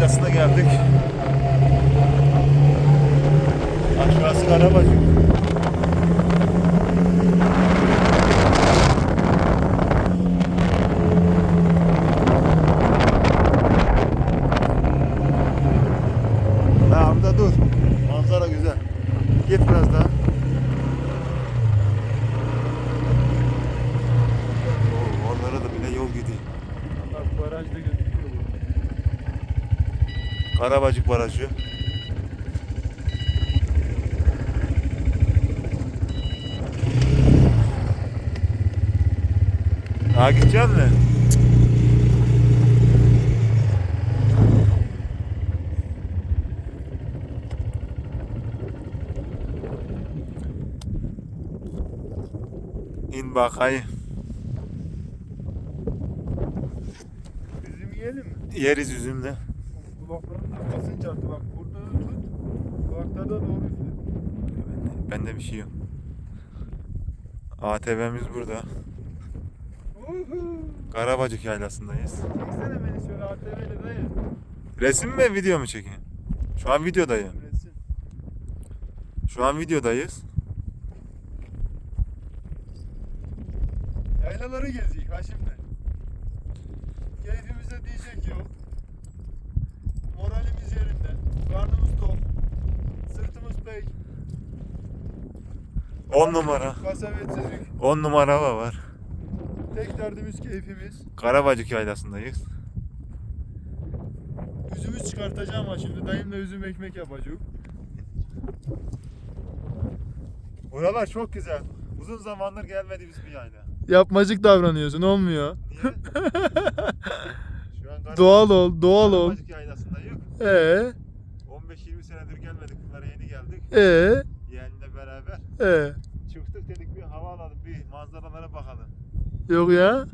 yaylasına geldik. Aşağısı Karabacık. Dur. Manzara güzel. Git biraz daha. Onlara bile yol gidiyor. Bak barajda gidiyor. Karabacık Barajı. Daha gidecek mi? İn bakayım. Üzüm yiyelim mi? Yeriz üzümde. Kulaklarım basınç arttı bak. Burada tut. Kulaklarda doğru üfle. Bende bir şey yok. ATV'miz burada. Karabacık yaylasındayız. Çeksene beni şöyle ATV'le dayı. Resim mi video mu çekeyim? Şu an videodayım. Resim. Şu an videodayız. Yaylaları gezecek ha şimdi. Keyfimize diyecek yok. 10 numara. Kasavetsizlik. 10 numara hava var. Tek derdimiz keyfimiz. Karabacık yaylasındayız. Üzümü çıkartacağım ha şimdi. Dayımla üzüm ekmek yapacak. Buralar çok güzel. Uzun zamandır gelmediğimiz bir yayla. Yapmacık davranıyorsun olmuyor. Niye? Şu an Karabacık, Doğal ol, doğal ol. Karabacık yaylasındayız. Ee, 15-20 senedir gelmedik. Bunlara yeni geldik. ee. Ee. Çıktık dedik bir hava alalım, bir manzaralara bakalım. Yok ya.